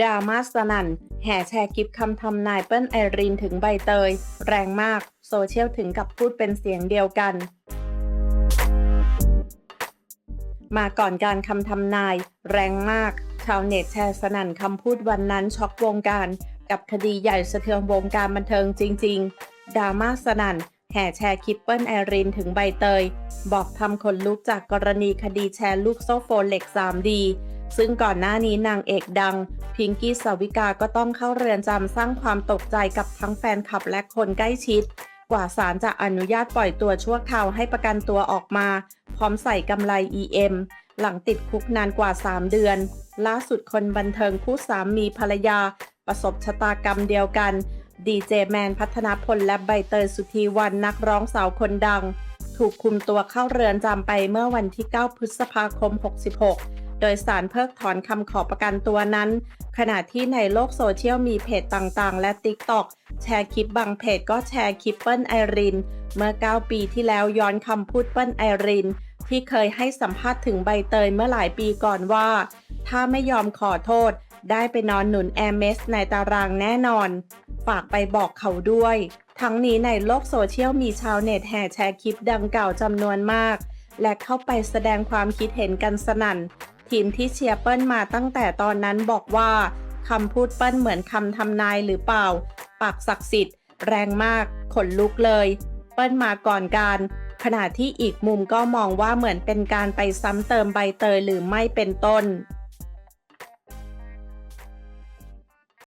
ดราม่าสนั่น แห่แชร์คลิปคำทำนายเปิ้ลไอรินถึงใบเตย แรงมาก โซเชียลถึงกับพูดเป็นเสียงเดียวกัน มาก่อนการคำทำนาย แรงมาก ชาวเน็ตแชร์สนั่นคำพูดวันนั้นช็อกวงการ กับคดีใหญ่สะเทือนวงการบันเทิงจริง ๆดราม่าสนั่น แห่แชร์คลิปเปิ้ลไอรินถึงใบเตย บอกทำคนลุกจากกรณีคดีแชร์ลูกโซ่โฟเล็ก 3D ซึ่งก่อนหน้านี้นางเอกดัง พิงกี้สาวิกาก็ต้องเข้าเรือนจำสร้างความตกใจกับทั้งแฟนคลับและคนใกล้ชิด กว่าศาลจะอนุญาตปล่อยตัวชั่วคราวให้ประกันตัวออกมา พร้อมใส่กำไร EM หลังติดคุกนานกว่า 3 เดือน ล่าสุดคนบันเทิงคู่สามีภรรยา ประสบชะตากรรมเดียวกันดีเจแมนพัฒนาพลและใบเตยสุธีวันนักร้องสาวคนดัง ถูกคุมตัวเข้าเรือนจำไปเมื่อวันที่ 9 พฤษภาคม 66 โดยสารเพิกถอนคำขอประกันตัวนั้น ขณะที่ในโลกโซเชียลมีเพจต่างๆ และ TikTok แชร์คลิปบางเพจก็แชร์คลิปเปิ้ลไอริน เมื่อ 9 ปีที่แล้วย้อนคำพูดเปิ้ลไอริน ที่เคยให้สัมภาษณ์ถึงใบเตยเมื่อหลายปีก่อนว่า ถ้าไม่ยอมขอโทษ ได้ไปนอนหนุนแอร์เมสในตารางแน่นอน ฝากไปบอกเขาด้วย ทั้งนี้ในโลกโซเชียลมีชาวเน็ตแห่แชร์คลิปดังกล่าวจำนวนมากและเข้าไปแสดงความคิดเห็นกันสนั่น ทีมที่เชียร์เปิ้ลมาตั้งแต่ตอนนั้นบอกว่าคำพูดเปิ้ลเหมือนคำทำนายหรือเปล่า ปากศักดิ์สิทธิ์ แรงมากขนลุกเลย เปิ้ลมาก่อนการ ขณะที่อีกมุมก็มองว่าเหมือนเป็นการไปซ้ำเติมใบเตยหรือไม่เป็นต้น